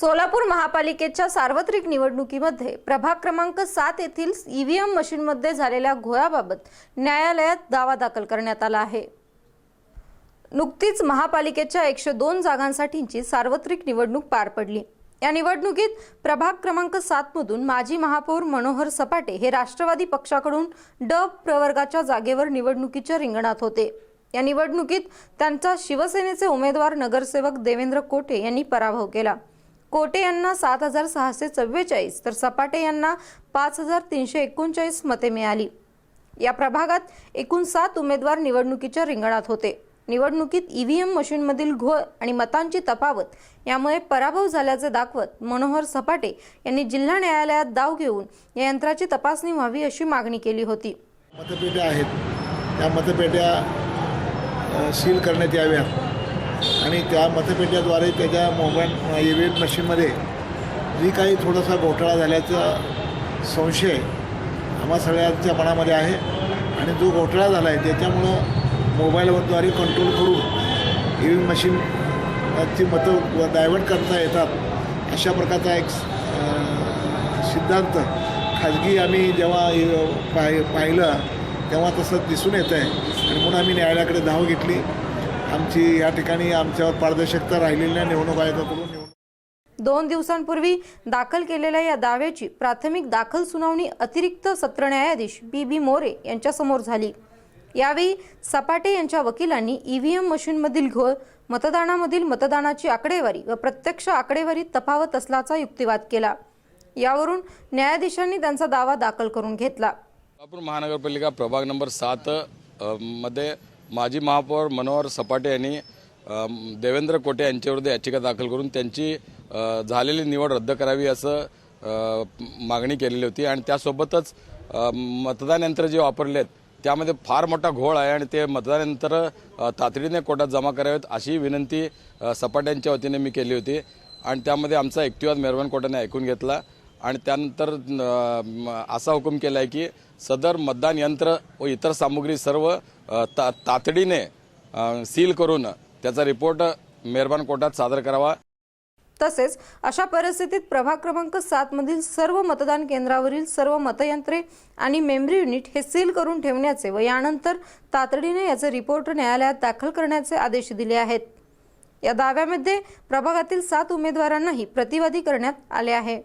सोलापूर महापालिकेच्या सार्वत्रिक निवडणुकीमध्ये प्रभाग क्रमांक सात येथील ईव्हीएम मशीनमध्ये झालेल्या घोळाबाबत न्यायालयात दावा दाखल करण्यात आला आहे. नुकतीच महापालिकेच्या एकशे दोन जागांसाठीची सार्वत्रिक निवडणूक पार पडली. या निवडणुकीत प्रभाग क्रमांक सातमधून माजी महापौर मनोहर सपाटे हे राष्ट्रवादी पक्षाकडून ड प्रवर्गाच्या जागेवर निवडणुकीच्या रिंगणात होते. या निवडणुकीत त्यांचा शिवसेनेचे उमेदवार नगरसेवक देवेंद्र कोटे यांनी पराभव केला. कोटे यांना सात हजार सहाशे चव्वेचाळीस तर सपाटे यांना पाच हजार तीनशे एकोणचाळीस मते मिळाली. या प्रभागात एकूण सात उमेदवार निवडणुकीच्या रिंगणात होते. निवडणुकीत ईव्हीएम मशीनमधील घोळ आणि मतांची तफावत यामुळे पराभव झाल्याचे दाखवत मनोहर सपाटे यांनी जिल्हा न्यायालयात दाव घेऊन या यंत्राची तपासणी व्हावी अशी मागणी केली होती. मतपेट्या आहेत. त्या मतपेट्या सील करण्यात याव्यात. आणि त्या मतपेटीद्वारे त्याच्या मोबाईल ई व्ही एम मशीनमध्ये जी काही थोडासा घोटाळा झाल्याचा संशय आम्हा सगळ्यांच्या मनामध्ये आहे. आणि जो घोटाळा झाला आहे त्याच्यामुळं मोबाईलद्वारे कंट्रोल करून ई व्ही एम मशीनची मतं डायव्हर्ट करता येतात अशा प्रकारचा एक सिद्धांत खाजगी आम्ही जेव्हा पाहि पाहिलं तेव्हा तसं दिसून येतं आहे आणि म्हणून आम्ही न्यायालयाकडे धाव घेतली. आमची या ठिकाणी आमच्यावर पारदर्शकता राहिलेली नाही निवडणूक आयोगाकडून दोन दिवसांपूर्वी दाखल केलेल्या या दाव्याची प्राथमिक दाखल सुनावणी अतिरिक्त सत्र न्यायाधीश बी बी मोरे यांच्यासमोर झाली. यावेळी सपाटे यांच्या वकिलांनी ईव्हीएम मशीनमधील घोळ मतदानामधील मतदानाची आकडेवारी व प्रत्यक्ष आकडेवारीत तफावत असल्याचा युक्तिवाद केला. यावरून न्यायाधीशांनी त्यांचा दावा दाखल करून घेतला. महानगरपालिका प्रभाग नंबर सात मध्ये माजी महापौर मनोहर सपाटे यांनी देवेंद्र कोटे यांच्याविरुद्ध याचिका दाखल करून त्यांची झालेली निवड रद्द करावी असं मागणी केलेली होती. आणि त्यासोबतच मतदान यंत्र जे वापरलेत त्यामध्ये फार मोठा घोळ आहे आणि ते मतदान यंत्र तातडीने कोर्टात जमा करावेत अशी विनंती सपाट्यांच्या वतीने मी केली होती. आणि त्यामध्ये आमचा युक्तिवाद मेहरबान कोर्टाने ऐकून घेतला. आणि त्यानंतर असा हुकूम केला आहे की सदर मतदान यंत्र व इतर सामुग्री सर्व ता तातडीने सील करून त्याचा रिपोर्ट मेहरबान कोर्टात सादर करावा. तसेच अशा परिस्थितीत प्रभाग क्रमांक सात मधील सर्व मतदान केंद्रावरील सर्व मतयंत्रे आणि मेमरी युनिट हे सील करून ठेवण्याचे व यानंतर तातडीने याचे रिपोर्ट न्यायालयात दाखल करण्याचे आदेश दिले आहेत. या दाव्यामध्ये प्रभागातील सात उमेदवारांनाही प्रतिवादी करण्यात आले आहे.